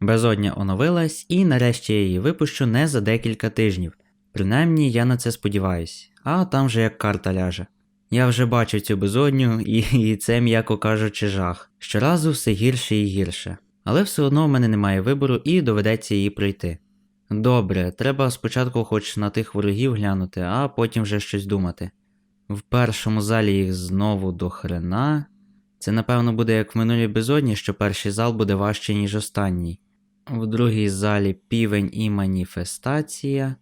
Безодня оновилась, і нарешті я її випущу не за декілька тижнів. Принаймні, я на це сподіваюсь, а там вже як карта ляже. Я вже бачив цю безодню, і, і це, м'яко кажучи, жах. Щоразу все гірше і гірше. Але все одно в мене немає вибору і доведеться її пройти. Добре, треба спочатку хоч на тих ворогів глянути, а потім вже щось думати. В першому залі їх знову до хрена. Це напевно буде як в минулій безодні, що перший зал буде важче, ніж останній. В другій залі півень і маніфестація.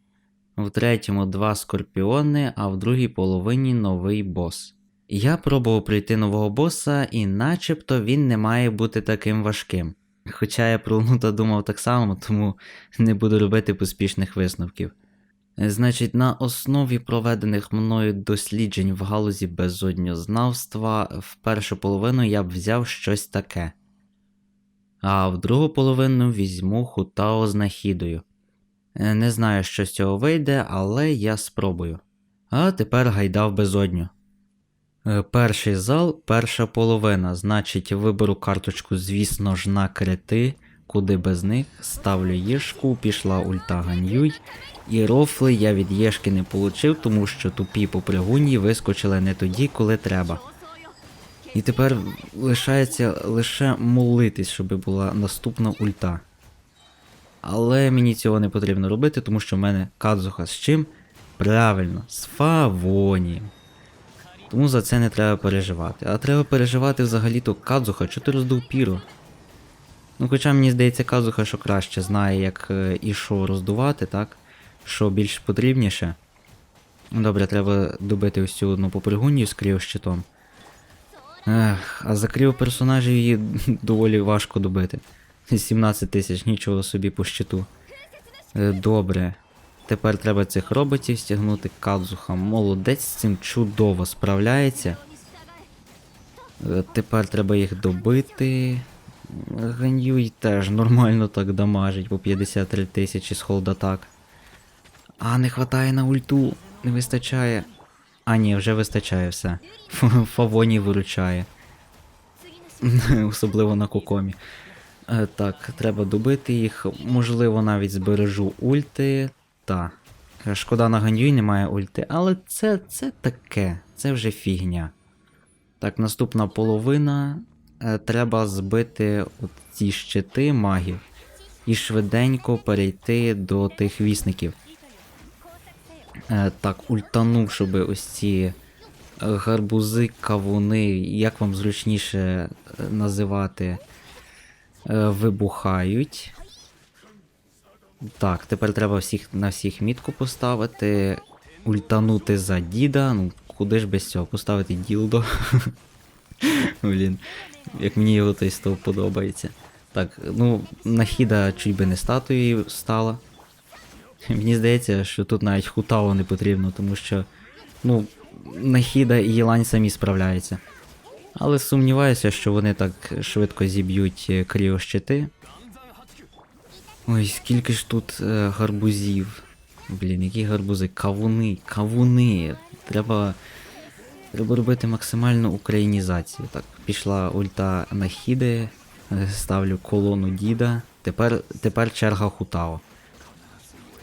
В третьому два скорпіони, а в другій половині новий бос. Я пробував пройти нового боса, і начебто він не має бути таким важким. Хоча я про Лунута думав так само, тому не буду робити поспішних висновків. Значить, на основі проведених мною досліджень в галузі безодньознавства в першу половину я б взяв щось таке. А в другу половину візьму хутао з нахідою. Е, Не знаю, що з цього вийде, але я спробую. А тепер гайда в безодню. Е, Перший зал, перша половина, значить, виберу карточку, звісно ж, на крити, куди без них, ставлю єшку, пішла ульта ганюй, і рофли я від єшки не получив, тому що тупі попригуні вискочили не тоді, коли треба. І тепер лишається лише молитись, щоб була наступна ульта. Але мені цього не потрібно робити, тому що в мене кадзуха з чим? Правильно, з фавонієм. Тому за це не треба переживати. А треба переживати взагалі-то Кадзуха, що ти роздув піру. Ну, хоча мені здається, Казуха, що краще знає, як е, і що роздувати, так? Що більш потрібніше. Добре, треба добити ось цю одну попригунню з кріощитом. Ех, а за кріо персонажів її доволі важко добити. 17 тисяч, нічого собі по щиту. Е, Добре. Тепер треба цих роботів стягнути Кадзуха. Молодець з цим чудово справляється. Е, Тепер треба їх добити. Ганюй теж нормально так дамажить по 53 тисячі з холдатак. А, не хватає на ульту, не вистачає. А, ні, вже вистачає все. Фавоні виручає. Особливо на кокомі. Е, Так, треба добити їх. Можливо, навіть збережу ульти. Та. Е, Шкода на Ганюй немає ульти, але це, це таке, це вже фігня. Так, наступна половина. Е, Треба збити от ці щити магів і швиденько перейти до тих вісників. Е, Так, ультану, щоб ось ці е, гарбузи, кавуни, як вам зручніше е, називати, вибухають. Так, тепер треба всіх, на всіх мітку поставити, ультанути за діда. Ну, куди ж без цього? Поставити ділдо. Блін, як мені його той стов подобається. Так, ну, нахіда чуть би не статуєю стала. Мені здається, що тут навіть хутао не потрібно, тому що, ну, Нахіда і Єлань самі справляються. Але сумніваюся, що вони так швидко зіб'ють е, кріощити. Ой, скільки ж тут е, гарбузів. Блін, які гарбузи? Кавуни, кавуни. Треба. Треба робити максимальну українізацію. Так, пішла ульта Нахіди, е, ставлю колону діда. Тепер, тепер черга Хутао.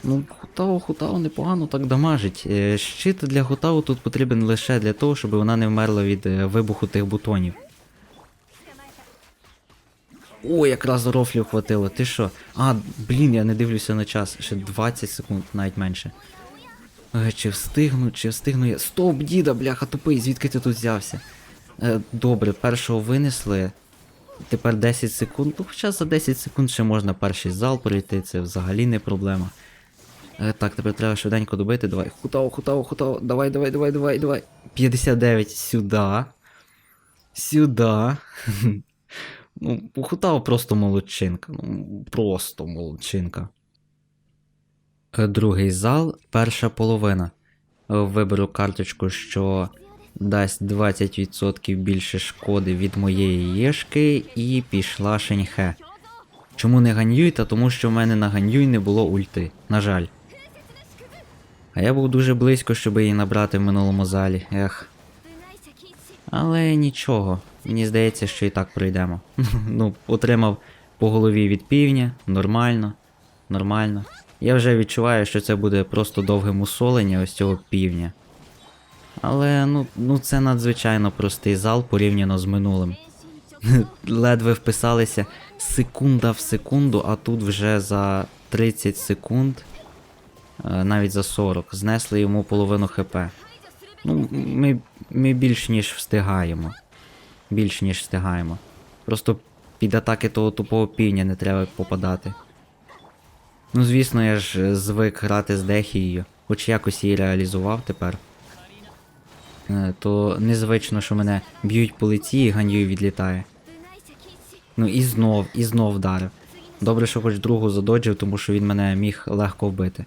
Ну, Хутао, Хутао непогано так дамажить. Е, Щит для Хутао тут потрібен лише для того, щоб вона не вмерла від е, вибуху тих бутонів. О, якраз рофлів хватило. Ти що? А, блін, я не дивлюся на час. Ще 20 секунд, навіть менше. Е, Чи встигну, чи встигну я. Стоп, діда, бляха, тупий, звідки ти тут взявся? Добре, першого винесли. Тепер 10 секунд. Ну, хоча за 10 секунд ще можна перший зал пройти, це взагалі не проблема. Е, так, тепер треба швиденько добити. Давай. Хутао, хутао, хутао. Давай, давай, давай, давай, давай. 59 сюди. Сюди. Ну, Хутао просто молодчинка. Ну, просто молодчинка. Е, Другий зал, перша половина. Виберу карточку, що дасть 20% більше шкоди від моєї єшки, і пішла Шеньхе. Чому не ганюй? Та тому що в мене на ганюй не було ульти. На жаль. А я був дуже близько, щоб її набрати в минулому залі. Ех. Але нічого. Мені здається, що і так пройдемо. ну, отримав по голові від півня, нормально, нормально. Я вже відчуваю, що це буде просто довге мусолення ось цього півня. Але ну, ну це надзвичайно простий зал порівняно з минулим. Ледве вписалися секунда в секунду, а тут вже за 30 секунд, навіть за 40, знесли йому половину ХП. Ну, ми, ми більш ніж встигаємо. Більш ніж встигаємо. Просто під атаки того тупого півня не треба попадати. Ну, звісно, я ж е, звик грати з Дехією, хоч якось її реалізував тепер. Е, То незвично, що мене б'ють по лиці і ганьою відлітає. Ну і знов, і знов вдарив. Добре, що хоч другу задоджив, тому що він мене міг легко вбити.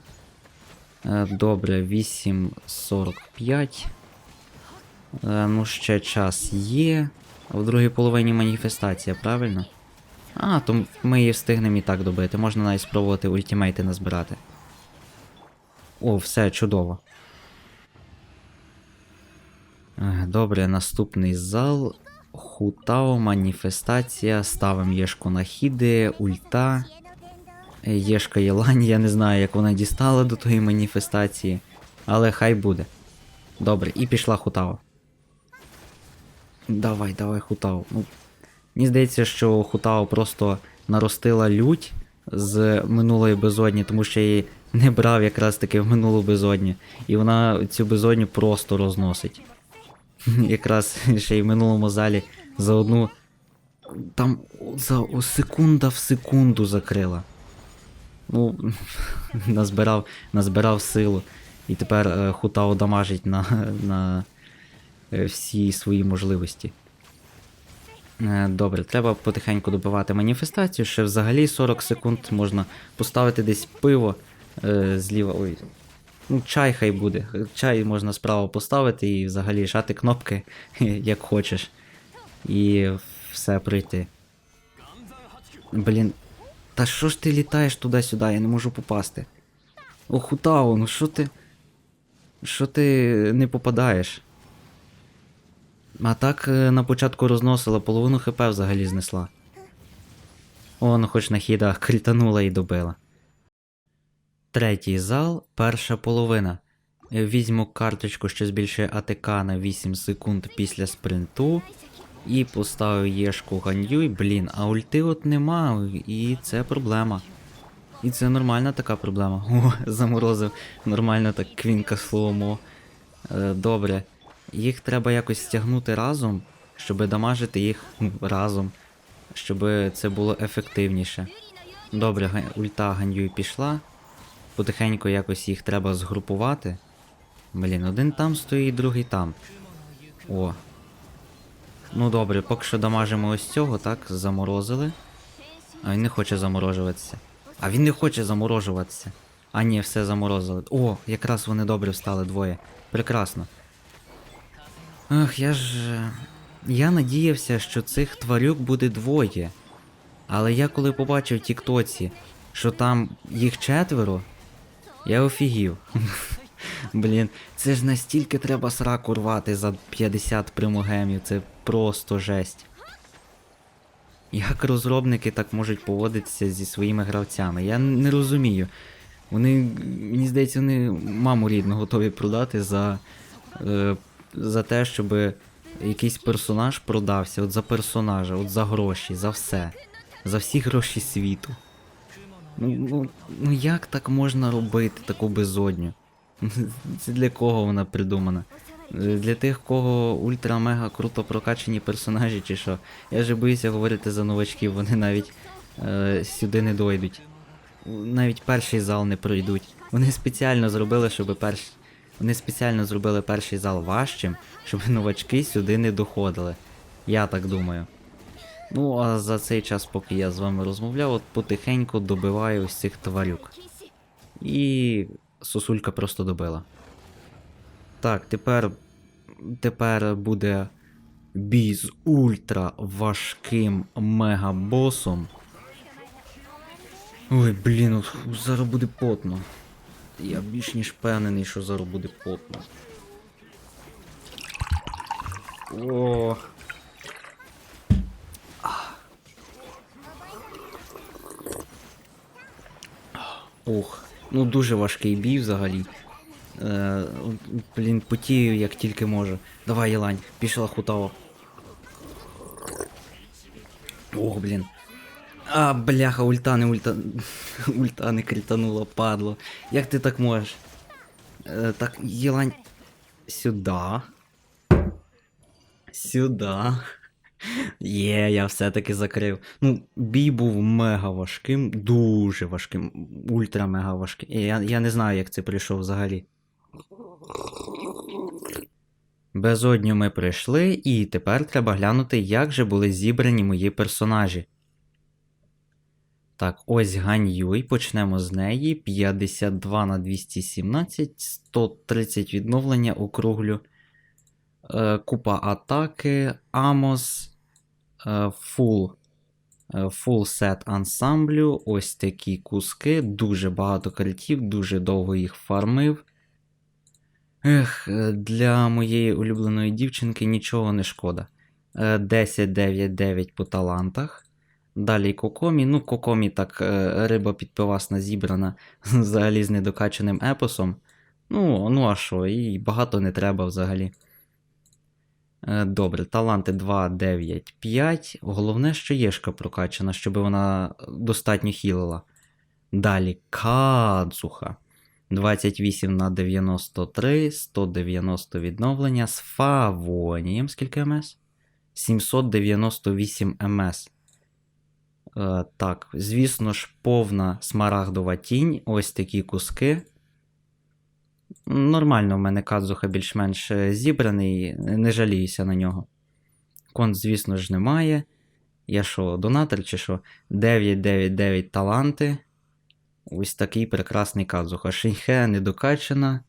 Е, Добре, 8.45. Е, Ну, ще час є. В другій половині маніфестація, правильно? А, то ми її встигнемо і так добити. Можна навіть спробувати ультимейти назбирати. О, все, чудово. Е, Добре, наступний зал. Хутао, маніфестація, ставим Єшку на хіди, ульта. Єшка Єлань, я не знаю, як вона дістала до тої маніфестації, але хай буде. Добре, і пішла Хутао. Давай, давай, Хутао. Ну, мені здається, що Хутао просто наростила лють з минулої безодні, тому що її не брав якраз таки в минулу безодню. І вона цю безодню просто розносить. Якраз ще й в минулому залі за одну. Там за секунда в секунду закрила. Ну, назбирав, назбирав силу. І тепер е, Хутао дамажить на, на е, всі свої можливості. Е, Добре, треба потихеньку добивати маніфестацію. Ще взагалі 40 секунд можна поставити десь пиво е, зліва. Ой. Ну, чай хай буде. Чай можна справа поставити і взагалі жати кнопки, як хочеш. І все пройти. Блін. Та що ж ти літаєш туди-сюди, я не можу попасти. О, Хутао, ну що ти. Що ти не попадаєш? А так е, на початку розносила, половину хп взагалі знесла. О, хоч на хідах кританула і добила. Третій зал, перша половина. Візьму карточку, що збільшує АТК на 8 секунд після спринту. І поставив Єшку ганью, і блін, а ульти от нема, і це проблема. І це нормальна така проблема. О, заморозив нормально так квінка словомо. Е, добре. Їх треба якось стягнути разом, щоб дамажити їх разом, щоб це було ефективніше. Добре, ульта ганью пішла. Потихеньку якось їх треба згрупувати. Блін, один там стоїть, другий там. О. Ну добре, поки що дамажимо ось цього, так, заморозили. А він не хоче заморожуватися. А він не хоче заморожуватися. А ні, все заморозили. О, якраз вони добре встали двоє. Прекрасно. Ах, я ж. Я надіявся, що цих тварюк буде двоє. Але я коли побачив Тіктоці, що там їх четверо, я офігів. Блін, це ж настільки треба сраку рвати за 50 примогемів, це просто жесть. Як розробники так можуть поводитися зі своїми гравцями? Я не розумію. Вони, мені здається, вони маму рідну готові продати за, е, за те, щоб якийсь персонаж продався, от за персонажа, от за гроші, за все. За всі гроші світу. Ну, ну, ну як так можна робити таку безодню? Це для кого вона придумана? Для тих, кого ультра-мега круто прокачані персонажі, чи що? Я вже боюся говорити за новачків, вони навіть е, сюди не дойдуть. Навіть перший зал не пройдуть. Вони спеціально зробили, щоб перш... Вони спеціально зробили перший зал важчим, щоб новачки сюди не доходили. Я так думаю. Ну, а за цей час, поки я з вами розмовляв, от потихеньку добиваю ось цих тварюк. І сосулька просто добила. Так, тепер. Тепер буде бій з ультра важким мегабосом. Ой, блін, зараз буде потно. Я більш ніж впевнений, що зараз буде потно. О. Ух, ну дуже важкий бій взагалі. Е, блін, потію як тільки можу. Давай, Єлань, пішла хутаво. Ох, блін. А, бляха, ульта не ульта. Ульта не кританула, падло. Як ти так можеш? Е, так, Єлань. Сюда. Сюда. Є, я все-таки закрив. Ну, бій був мега важким, дуже важким, ультра мега важким. Я, я не знаю, як це прийшов взагалі. Безодню ми пройшли, і тепер треба глянути, як же були зібрані мої персонажі. Так, ось Гань Юй, почнемо з неї. 52 на 217, 130 відновлення округлю. Е, купа атаки, Амос, е, фул, е, фул сет ансамблю, ось такі куски, дуже багато критів, дуже довго їх фармив. Ех, для моєї улюбленої дівчинки нічого не шкода. Е, 10-9-9 по талантах. Далі Кокомі. Ну, Кокомі так риба підпивасна зібрана взагалі з недокачаним епосом. Ну, ну а що, і багато не треба взагалі. Е, Добре, таланти 2, 9, 5. Головне, що єшка прокачана, щоб вона достатньо хілила. Далі Кадзуха. 28 на 93, 190 відновлення з Фавонієм. Скільки МС? 798 МС. Е, так, звісно ж, повна смарагдова тінь. Ось такі куски. Нормально в мене Кадзуха більш-менш е, зібраний, не жаліюся на нього. Конт, звісно ж, немає. Я що, донатор чи що? 999 таланти. Ось такий прекрасний Кадзуха. Шинхе недокачана.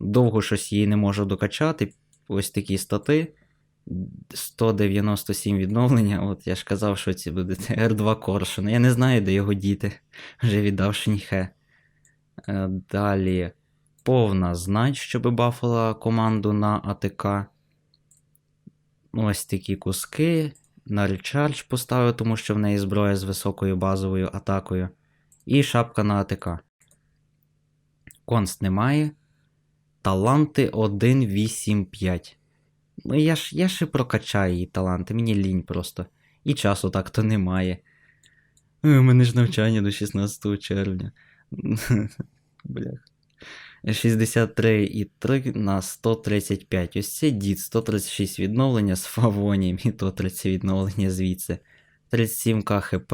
Довго щось її не можу докачати. Ось такі стати. 197 відновлення. От я ж казав, що ці буде R2 Коршун. Я не знаю, де його діти. Вже віддав Шинхе. Е, Далі повна знать, щоб бафала команду на АТК. Ось такі куски. На речардж поставив, тому що в неї зброя з високою базовою атакою. І шапка на АТК. Конст немає. Таланти 1.8.5. Ну я ж я ще прокачаю її таланти, мені лінь просто. І часу так-то немає. У мене ж навчання до 16 червня. Блях. 63,3 на 135. Ось це дід, 136 відновлення з фавонієм і то 30 відновлення звідси. 37к хп.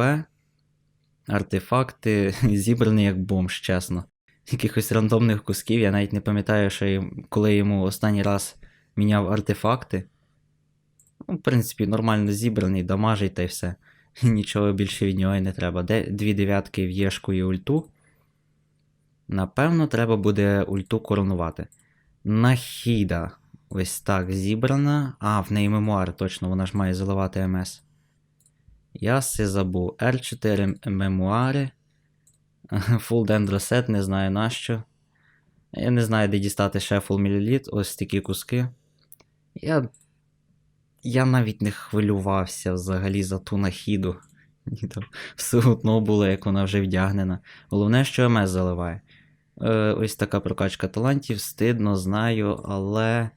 Артефакти зібрані як бомж, чесно. Якихось рандомних кусків, я навіть не пам'ятаю, що я, коли йому останній раз міняв артефакти. Ну, в принципі, нормально зібраний, дамажить та й все. Нічого більше від нього і не треба. Де дві дев'ятки в Єшку і ульту. Напевно, треба буде ульту коронувати. Нахіда. Ось так зібрана. А, в неї мемуар, точно, вона ж має заливати МС. Я все забув. R4 мемуари. Full дендросет, не знаю нащо. Я не знаю, де дістати ще Full міліліт, ось такі куски. Я. Я навіть не хвилювався взагалі за ту нахіду. Мені там все одно було, як вона вже вдягнена. Головне, що МС заливає. Е, ось така прокачка талантів, стидно, знаю, але.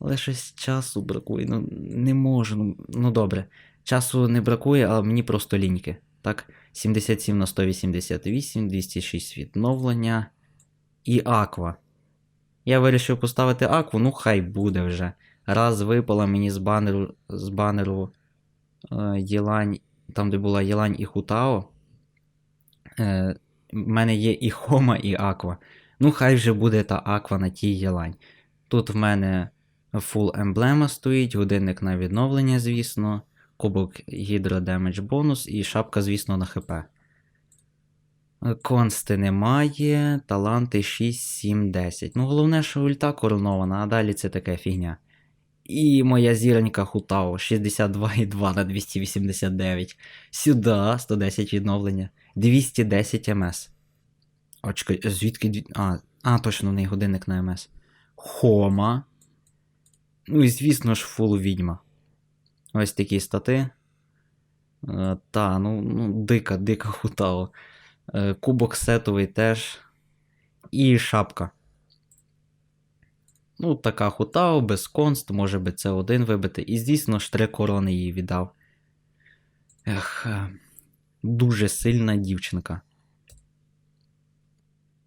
Але щось часу бракує. Ну, не можу. Ну, ну добре. Часу не бракує, а мені просто ліньки. Так, 77 на 188, 206 відновлення. І Аква. Я вирішив поставити Акву, ну хай буде вже. Раз випала мені з банеру з банеру е, Єлань, там, де була Єлань і Хутао. Е, в мене є і Хома, і Аква. Ну, хай вже буде та Аква на тій Єлань. Тут в мене Full емблема стоїть, годинник на відновлення, звісно, кубок Hydro Damage бонус і шапка, звісно, на ХП. Консти немає, таланти 6, 7, 10. Ну, головне, що ульта коронована, а далі це така фігня. І моя зіронька Хутао 62,2 на 289. Сюди 110 відновлення. 210 МС. Очка, звідки. А, а, точно, в неї годинник на МС. Хома. Ну і звісно ж, фул відьма. Ось такі стати. Е, та, ну, ну, дика, дика Хутао. Е, Кубок сетовий теж. І шапка. Ну, така хутао, без конст, може би це один вибити. І звісно ж три корони їй віддав. Ех, е, дуже сильна дівчинка.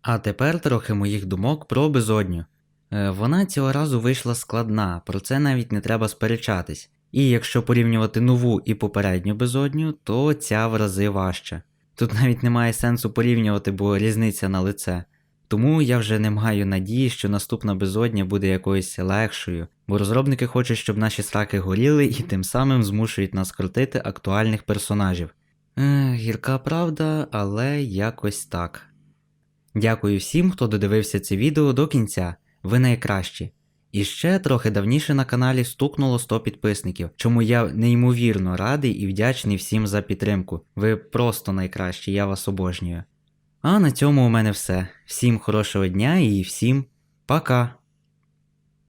А тепер трохи моїх думок про безодню. Е, Вона цього разу вийшла складна, про це навіть не треба сперечатись. І якщо порівнювати нову і попередню безодню, то ця в рази важча. Тут навіть немає сенсу порівнювати, бо різниця на лице. Тому я вже не маю надії, що наступна безодня буде якоюсь легшою, бо розробники хочуть, щоб наші сраки горіли і тим самим змушують нас крутити актуальних персонажів. Ех, гірка правда, але якось так. Дякую всім, хто додивився це відео до кінця. Ви найкращі. І ще трохи давніше на каналі стукнуло 100 підписників, чому я неймовірно радий і вдячний всім за підтримку. Ви просто найкращі, я вас обожнюю. А на цьому у мене все. Всім хорошого дня і всім пока!